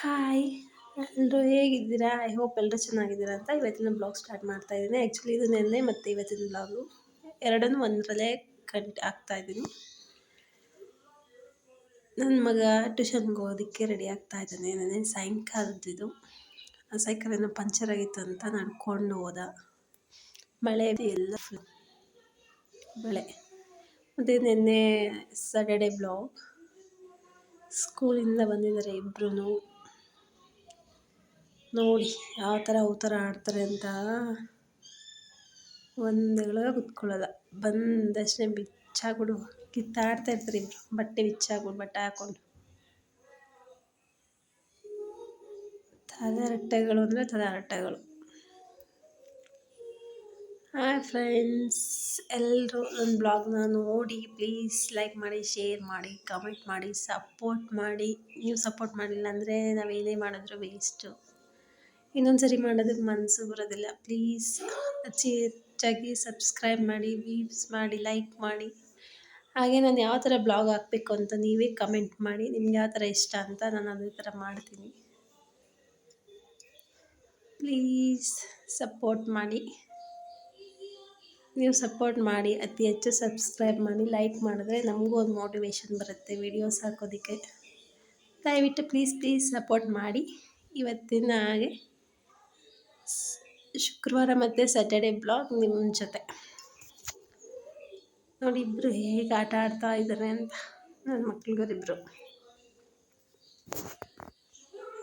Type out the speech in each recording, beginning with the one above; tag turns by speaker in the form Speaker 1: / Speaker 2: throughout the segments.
Speaker 1: Hi ಎಲ್ಲರೂ ಹೇಗಿದ್ದೀರಾ? I hope ಎಲ್ಲರೂ ಚೆನ್ನಾಗಿದ್ದೀರಾ ಅಂತ ಇವತ್ತಿನ ಬ್ಲಾಗ್ ಸ್ಟಾರ್ಟ್ ಮಾಡ್ತಾ ಇದ್ದೀನಿ. ಆ್ಯಕ್ಚುಲಿ ಇದು ನೆನ್ನೆ ಮತ್ತು ಇವತ್ತಿನ ಬ್ಲಾಗು ಎರಡನ್ನೂ ಒಂದರಲ್ಲೇ ಕಂಟ್ ಆಗ್ತಾ ಇದ್ದೀನಿ. ನನ್ನ ಮಗ ಟ್ಯೂಷನ್ಗೆ ಹೋಗೋದಕ್ಕೆ ರೆಡಿ ಆಗ್ತಾ ಇದ್ದಾನೆ. ನೆನ್ನೆ ಸಾಯಂಕಾಲದ್ದು ಆ ಸೈಕಲ್ ಏನೋ ಪಂಚರ್ ಆಗಿತ್ತು ಅಂತ ನಡ್ಕೊಂಡು ಹೋದ. ಮಳೆ ಎಲ್ಲ ಫುಲ್ ಮಳೆ. ಮತ್ತು ನಿನ್ನೆ ಸ್ಯಾಟರ್ಡೆ ಬ್ಲಾಗ್ ಸ್ಕೂಲಿಂದ ಬಂದಿದ್ದಾರೆ ಇಬ್ಬರೂ ನೋಡಿ ಯಾವ ಥರ ಅವತಾರ ಆಡ್ತಾರೆ ಅಂತ ಒಂದು ಗಳಿಗೆ ಕುತ್ಕೊಳ್ಳಲ್ಲ ಬಂದಷ್ಟೇ ಬಿಚ್ಚಾಕ್ಬಿಡು. ಕಿತ್ತಾಡ್ತಾ ಇರ್ತಾರೆ ಇಬ್ಬರು ಬಟ್ಟೆ ಬಿಚ್ಚಾಕ್ಬಿಡು, ಬಟ್ಟೆ ಹಾಕ್ಕೊಂಡು. ತಲೆಹರಟೆಗಳು ಅಂದರೆ ತಲೆಹರಟೆಗಳು ಹಾಯ್ ಫ್ರೆಂಡ್ಸ್ ಎಲ್ಲರೂ ನನ್ನ ಬ್ಲಾಗ್ನ ನೋಡಿ ಪ್ಲೀಸ್ ಲೈಕ್ ಮಾಡಿ, ಶೇರ್ ಮಾಡಿ, ಕಮೆಂಟ್ ಮಾಡಿ, ಸಪೋರ್ಟ್ ಮಾಡಿ. ನೀವು ಸಪೋರ್ಟ್ ಮಾಡಿಲ್ಲ ಅಂದರೆ ನಾವೇನೇ ಮಾಡಿದ್ರು ವೇಸ್ಟು. ಇನ್ನೊಂದು ಸರಿ ಮಾಡೋದಕ್ಕೆ ಮನಸ್ಸು ಬರೋದಿಲ್ಲ. ಪ್ಲೀಸ್ ಹೆಚ್ಚಿ ಹೆಚ್ಚಾಗಿ ಸಬ್ಸ್ಕ್ರೈಬ್ ಮಾಡಿ ವೀವ್ಸ್ ಮಾಡಿ ಲೈಕ್ ಮಾಡಿ. ಹಾಗೆ ನಾನು ಯಾವ ಥರ ಬ್ಲಾಗ್ ಹಾಕಬೇಕು ಅಂತ ನೀವೇ ಕಮೆಂಟ್ ಮಾಡಿ. ನಿಮ್ಗೆ ಯಾವ ಥರ ಇಷ್ಟ ಅಂತ ನಾನು ಅದೇ ಥರ ಮಾಡ್ತೀನಿ. ಪ್ಲೀಸ್ ಸಪೋರ್ಟ್ ಮಾಡಿ. ನೀವು ಸಪೋರ್ಟ್ ಮಾಡಿ, ಅತಿ ಹೆಚ್ಚು ಸಬ್ಸ್ಕ್ರೈಬ್ ಮಾಡಿ ಲೈಕ್ ಮಾಡಿದ್ರೆ ನಮಗೂ ಒಂದು ಮೋಟಿವೇಶನ್ ಬರುತ್ತೆ ವೀಡಿಯೋಸ್ ಹಾಕೋದಕ್ಕೆ. ದಯವಿಟ್ಟು ಪ್ಲೀಸ್ ಪ್ಲೀಸ್ ಸಪೋರ್ಟ್ ಮಾಡಿ. ಇವತ್ತಿನ ಹಾಗೆ. ಶುಕ್ರವಾರ ಮತ್ತು ಸ್ಯಾಟರ್ಡೆ ಬ್ಲಾಗ್ ನಿಮ್ಮ ಜೊತೆ. ನೋಡಿ ಇಬ್ಬರು ಹೇಗೆ ಆಟ ಆಡ್ತಾ ಇದ್ದಾರೆ ಅಂತ ನನ್ನ ಸ್ಕೂಲ್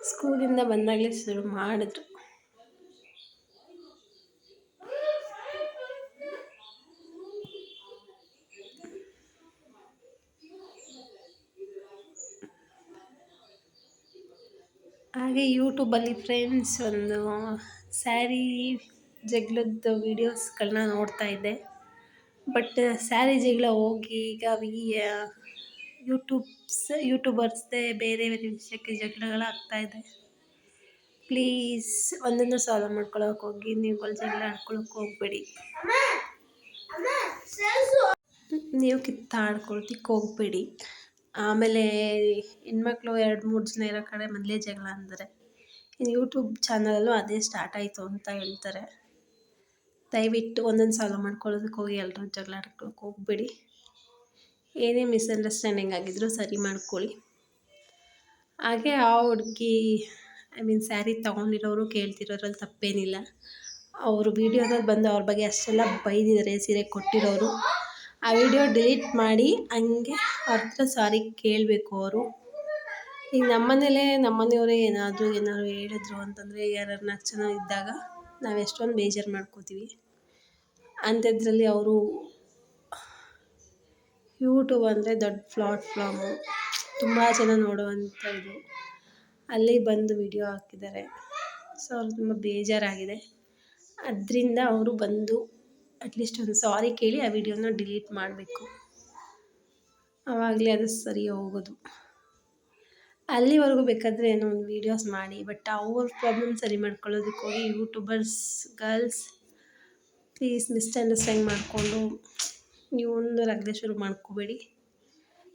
Speaker 1: ಸ್ಕೂಲಿಂದ ಬಂದಾಗಲೇ ಶುರು ಮಾಡಿದ್ರು. ಹಾಗೆ ಯೂಟ್ಯೂಬಲ್ಲಿ ಫ್ರೆಂಡ್ಸ್ ಒಂದು ಸ್ಯಾರಿ ಜಗಳದ್ದು ವೀಡಿಯೋಸ್ಗಳನ್ನ ನೋಡ್ತಾ ಇದ್ದೆ. ಬಟ್ ಸ್ಯಾರಿ ಜಗಳ ಹೋಗಿ ಈಗ ವಿ ಯೂಟ್ಯೂಬ್ಸ್ ಯೂಟ್ಯೂಬರ್ಸ್ದೇ ಬೇರೆ ಬೇರೆ ವಿಷಯಕ್ಕೆ ಜಗಳಗಳಾಗ್ತಾ ಇದೆ. ಪ್ಲೀಸ್ ಒಂದನ್ನು ಸಾಲ್ವ್ ಮಾಡ್ಕೊಳಕ್ಕೆ ಹೋಗಿ ನೀವುಗಳು ಜಗಳ ಆಡ್ಕೊಳಕ್ಕೆ ಹೋಗ್ಬೇಡಿ. ನೀವು ಕಿತ್ತಾಡ್ಕೊಳ್ತಿಕ್ಕೆ ಹೋಗ್ಬೇಡಿ. ಆಮೇಲೆ ಹೆಣ್ಮಕ್ಳು ಎರಡು ಮೂರು ಜನ ಇರೋ ಕಡೆ ಮೊದಲೇ ಜಗಳ ಅಂದರೆ ಇನ್ನು ಯೂಟ್ಯೂಬ್ ಚಾನಲಲ್ಲೂ ಅದೇ ಸ್ಟಾರ್ಟ್ ಆಯಿತು ಅಂತ ಹೇಳ್ತಾರೆ. ದಯವಿಟ್ಟು ಒಂದೊಂದು ಸಾಲ ಮಾಡ್ಕೊಳ್ಳೋದಕ್ಕೆ ಹೋಗಿ ಎಲ್ಲರೂ ಜಗಳ ಆಡ್ಕೊಳಕ್ಕೆ ಹೋಗ್ಬೇಡಿ. ಏನೇ ಮಿಸ್ಅಂಡರ್ಸ್ಟ್ಯಾಂಡಿಂಗ್ ಆಗಿದ್ರು ಸರಿ ಮಾಡ್ಕೊಳ್ಳಿ. ಹಾಗೆ ಆ ಹುಡುಗಿ ಐ ಮೀನ್ ಸ್ಯಾರಿ ತೊಗೊಂಡಿರೋರು ಕೇಳ್ತಿರೋರಲ್ಲಿ ತಪ್ಪೇನಿಲ್ಲ. ಅವರು ವೀಡಿಯೋದಲ್ಲಿ ಬಂದು ಅವ್ರ ಬಗ್ಗೆ ಅಷ್ಟೆಲ್ಲ ಬೈದಿದ್ದಾರೆ, ಸೀರೆ ಕೊಟ್ಟಿರೋರು. ಆ ವಿಡಿಯೋ ಡಿಲೀಟ್ ಮಾಡಿ ಹಂಗೆ ಹತ್ರ ಸಾರಿ ಕೇಳಬೇಕು ಅವರು. ಈಗ ನಮ್ಮನೇಲೇ ನಮ್ಮನೆಯವರೇ ನಮ್ಮ ಮನೆಯವರೇ ಏನಾದರೂ ಏನಾದ್ರು ಹೇಳಿದ್ರು ಅಂತಂದರೆ ಯಾರು ನಾಲ್ಕು ಜನ ಇದ್ದಾಗ ನಾವು ಎಷ್ಟೊಂದು ಬೇಜಾರು ಮಾಡ್ಕೋತೀವಿ. ಅಂಥದ್ರಲ್ಲಿ ಅವರು ಯೂಟ್ಯೂಬ್ ಅಂದರೆ ದೊಡ್ಡ ಪ್ಲಾಟ್ಫಾರ್ಮು ತುಂಬ ಜನ ನೋಡುವಂಥದ್ದು ಅಲ್ಲಿ ಬಂದು ವಿಡಿಯೋ ಹಾಕಿದ್ದಾರೆ. ಸೊ ಅವ್ರು ತುಂಬ ಬೇಜಾರಾಗಿದೆ. ಅದರಿಂದ ಅವರು ಬಂದು ಅಟ್ಲೀಸ್ಟ್ ಒಂದು ಸಾರಿ ಕೇಳಿ ಆ ವಿಡಿಯೋನ ಡಿಲೀಟ್ ಮಾಡಬೇಕು. ಆವಾಗಲೇ ಅದು ಸರಿ ಹೋಗೋದು. ಅಲ್ಲಿವರೆಗೂ ಬೇಕಾದರೆ ಏನೋ ಒಂದು ವೀಡಿಯೋಸ್ ಮಾಡಿ ಬಟ್ ಅವ್ರ ಪ್ರಾಬ್ಲಮ್ ಸರಿ ಮಾಡ್ಕೊಳ್ಳೋದಕ್ಕೆ ಹೋಗಿ ಯೂಟ್ಯೂಬರ್ಸ್ ಗರ್ಲ್ಸ್ ಪ್ಲೀಸ್ ಮಿಸ್ಅಂಡರ್ಸ್ಟ್ಯಾಂಡ್ ಮಾಡಿಕೊಂಡು ನೀವು ಒಂದು ರಗ್ಲೆ ಶುರು ಮಾಡ್ಕೋಬೇಡಿ.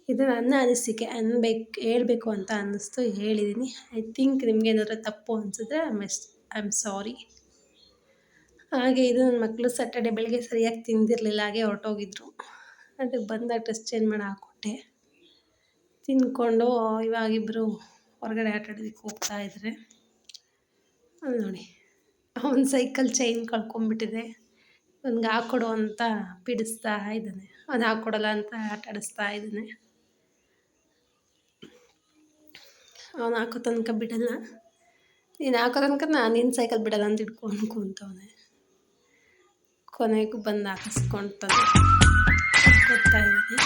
Speaker 1: ಇದು ನನ್ನ ಅನಿಸಿಕೆ, ಅನ್ಬೇಕು, ಹೇಳಬೇಕು ಅಂತ ಅನ್ನಿಸ್ತು ಹೇಳಿದ್ದೀನಿ ಐ ಥಿಂಕ್ ನಿಮಗೆ ಏನಾದರೂ ತಪ್ಪು ಅನಿಸಿದ್ರೆ I miss I am sorry ಹಾಗೆ ಇದು ನನ್ನ ಮಕ್ಕಳು ಸ್ಯಾಟರ್ಡೆ ಬೆಳಗ್ಗೆ ಸರಿಯಾಗಿ ತಿಂದಿರಲಿಲ್ಲ, ಹಾಗೆ ಹೊರಟೋಗಿದ್ರು. ಅದಕ್ಕೆ ಬಂದಾಗ ಡ್ರೆಸ್ ಚೇಂಜ್ ಮಾಡಿ ಹಾಕ್ಕೊಟ್ಟೆ. ತಿಂದ್ಕೊಂಡು ಇವಾಗಿಬ್ಬರು ಹೊರಗಡೆ ಆಟ ಆಡೋದಕ್ಕೆ ಹೋಗ್ತಾ ಇದ್ದಾರೆ ಅಲ್ಲಿ ನೋಡಿ, ಅವನ ಸೈಕಲ್ ಚೈನ್ ಕಳ್ಕೊಂಬಿಟ್ಟಿದೆ. ನನಗೆ ಹಾಕ್ಕೊಡು ಅಂತ ಪೀಡಿಸ್ತಾ ಇದ್ದಾನೆ. ಅವ್ನು ಹಾಕ್ಕೊಡಲ್ಲ ಅಂತ ಆಟ ಆಡಿಸ್ತಾ ಇದ್ದಾನೆ. ಅವನು ಹಾಕೋ ತನಕ ಬಿಡಲ್ಲ. ನೀನು ಹಾಕೋ ತನಕ ನಾನು ನಿನ್ನ ಸೈಕಲ್ ಬಿಡಲ್ಲ ಅಂತ ಇಟ್ಕೊಂಡು ಕುಂತವನೆ. ಕೊನೆಗೂ ಬಂದು ಹಾಕಿಸ್ಕೊಂಡು ತಂದು ಕೊಡ್ತಾ ಇದ್ದೀನಿ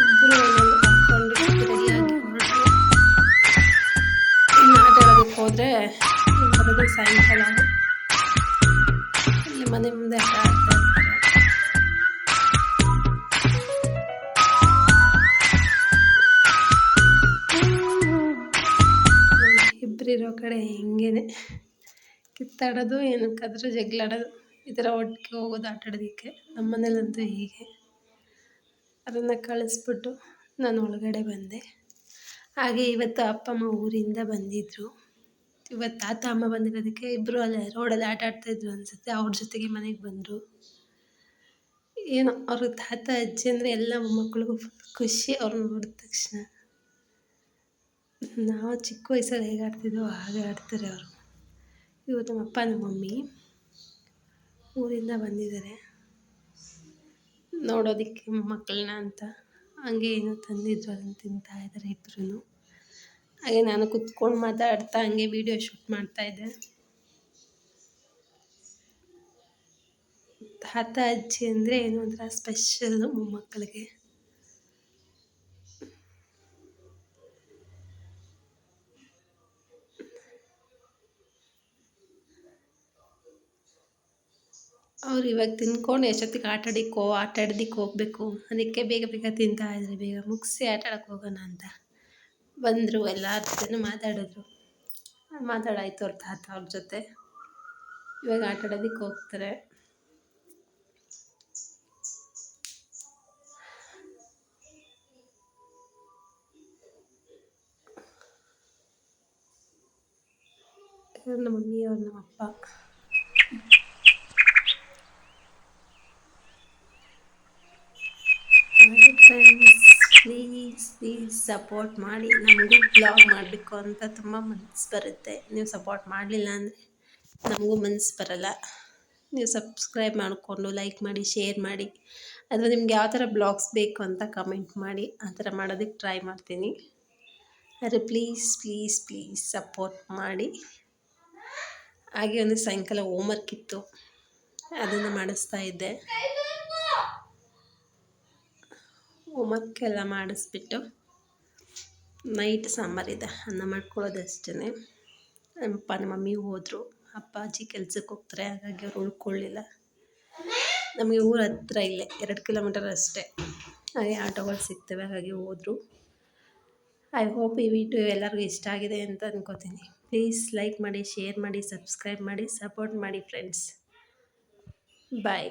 Speaker 1: ಇಬ್ಬರು ಒಂದೊಂದು ಬರೋದು ಸಾಯಂಕಾಲ. ಇಲ್ಲಿ ಮನೆ ಮುಂದೆ ಆಟ ಕಿತ್ತಾಡೋದು ಏನಕ್ಕಾದರೂ ಜಗಳಾಡೋದು ಈ ಥರ ಒಟ್ಟಿಗೆ ಹೋಗೋದು, ಆಟ ಆಡೋದಕ್ಕೆ ನಮ್ಮ ಮನೇಲಂತೂ ಹೀಗೆ. ಅದನ್ನು ಕಳಿಸ್ಬಿಟ್ಟು ನಾನು ಒಳಗಡೆ ಬಂದೆ. ಹಾಗೆ ಇವತ್ತು ಅಪ್ಪ ಅಮ್ಮ ಊರಿಂದ ಬಂದಿದ್ದರು ಇವತ್ತು ತಾತ, ಅಮ್ಮ ಬಂದಿರೋದಕ್ಕೆ ಇಬ್ಬರು ಅಲ್ಲೇ ರೋಡಲ್ಲಿ ಆಟ ಆಡ್ತಾಯಿದ್ರು ಅನಿಸುತ್ತೆ. ಅವ್ರ ಜೊತೆಗೆ ಮನೆಗೆ ಬಂದರು. ಏನೋ ಅವ್ರ ತಾತ, ಅಜ್ಜಿ ಅಂದರೆ ಎಲ್ಲ ಮಕ್ಕಳಿಗೂ ಫುಲ್ ಖುಷಿ ಅವ್ರನ್ನ ನೋಡಿದ ತಕ್ಷಣ. ನಾವು ಚಿಕ್ಕ ವಯಸ್ಸಲ್ಲಿ ಹೇಗೆ ಆಡ್ತಿದ್ವೋ ಹಾಗೆ ಆಡ್ತಾರೆ ಅವರು. ಇವರು ನಮ್ಮ ಅಪ್ಪ ಮಮ್ಮಿ ಊರಿಂದ ಬಂದಿದ್ದಾರೆ. ನೋಡೋದಕ್ಕೆ ಮಕ್ಕಳನ್ನ ಅಂತ ಹಂಗೆ ಏನೋ ತಂದಿದ್ರು ಅದನ್ನು ತಿಂತಾ ಇದ್ದಾರೆ ಇಬ್ಬರೂ ಹಾಗೆ ನಾನು ಕುತ್ಕೊಂಡು ಮಾತಾಡ್ತಾ ಹಂಗೆ ವೀಡಿಯೋ ಶೂಟ್ ಮಾಡ್ತಾಯಿದ್ದೆ ತಾತ, ಅಜ್ಜಿ ಅಂದರೆ ಏನೋ ಒಂಥರ ಸ್ಪೆಷಲ್ಲು ಮೊಮ್ಮಕ್ಕಳಿಗೆ. ಅವ್ರು ಇವಾಗ ತಿನ್ಕೊಂಡು ಎಷ್ಟೊತ್ತಿಗೆ ಆಟ ಆಡಿಕೋ ಆಟ ಆಡೋದಿಕ್ಕೆ ಹೋಗಬೇಕು, ಅದಕ್ಕೆ ಬೇಗ ಬೇಗ ತಿಂತಾ ಇದ್ರೆ ಬೇಗ ಮುಗಿಸಿ ಆಟ ಆಡಕ್ಕೆ ಹೋಗೋಣ ಅಂತ. ಬಂದರು, ಎಲ್ಲರ ಜೊತೆನೂ ಮಾತಾಡಿದ್ರು. ಮಾತಾಡಾಯ್ತು ಅವ್ರ ತಾತ ಅವ್ರ ಜೊತೆ. ಇವಾಗ ಆಟ ಆಡೋದಕ್ಕೆ ಹೋಗ್ತಾರೆ. ನಮ್ಮ ಮಮ್ಮಿ ಅವ್ರು ನಮ್ಮ ಅಪ್ಪ ಫ್ರೆಂಡ್ಸ್ ಸಪೋರ್ಟ್ ಮಾಡಿ ನಮಗೂ ಬ್ಲಾಗ್ ಮಾಡಬೇಕು ಅಂತ ತುಂಬ ಮನಸ್ಸು ಬರುತ್ತೆ. ನೀವು ಸಪೋರ್ಟ್ ಮಾಡಲಿಲ್ಲ ಅಂದರೆ ನಮಗೂ ಮನಸ್ಸು ಬರಲ್ಲ. ನೀವು ಸಬ್ಸ್ಕ್ರೈಬ್ ಮಾಡಿಕೊಂಡು ಲೈಕ್ ಮಾಡಿ ಶೇರ್ ಮಾಡಿ. ಅಥವಾ ನಿಮ್ಗೆ ಯಾವ ಥರ ಬ್ಲಾಗ್ಸ್ ಬೇಕು ಅಂತ ಕಮೆಂಟ್ ಮಾಡಿ, ಆ ಥರ ಮಾಡೋದಕ್ಕೆ ಟ್ರೈ ಮಾಡ್ತೀನಿ. ಆದರೆ ಪ್ಲೀಸ್ ಪ್ಲೀಸ್ ಪ್ಲೀಸ್ ಸಪೋರ್ಟ್ ಮಾಡಿ. ಹಾಗೆ ಒಂದು ಸಾಯಂಕಾಲ ಹೋಮ್ವರ್ಕ್ ಇತ್ತು. ಅದನ್ನು ಮಾಡಿಸ್ತಾ ಇದ್ದೆ. ಹೋಮ್ವರ್ಕ್ ಎಲ್ಲ ಮಾಡಿಸ್ಬಿಟ್ಟು ನೈಟ್ ಸಾಂಬಾರಿದೆ ಅನ್ನ ಮಾಡ್ಕೊಳ್ಳೋದು ಅಷ್ಟೇ ನಮ್ಮಪ್ಪ ನಮ್ಮ ಮಮ್ಮಿ ಹೋದರು. ಅಪ್ಪಾಜಿ ಕೆಲ್ಸಕ್ಕೆ ಹೋಗ್ತಾರೆ, ಹಾಗಾಗಿ ಅವ್ರು ಉಳ್ಕೊಳ್ಳಿಲ್ಲ. ನಮಗೆ ಊರ ಹತ್ರ ಇಲ್ಲೇ, ಎರಡು ಕಿಲೋಮೀಟರ್ ಅಷ್ಟೇ. ಹಾಗೆ ಆಟೋಗಳು ಸಿಗ್ತವೆ, ಹಾಗಾಗಿ ಹೋದರು. ಐ ಹೋಪ್ ಈ ವಿಡಿಯೋ ಎಲ್ಲರಿಗೂ ಇಷ್ಟ ಆಗಿದೆ ಅಂತ ಅಂದ್ಕೋತೀನಿ ಪ್ಲೀಸ್ ಲೈಕ್ ಮಾಡಿ ಶೇರ್ ಮಾಡಿ ಸಬ್ಸ್ಕ್ರೈಬ್ ಮಾಡಿ ಸಪೋರ್ಟ್ ಮಾಡಿ ಫ್ರೆಂಡ್ಸ್ ಬಾಯ್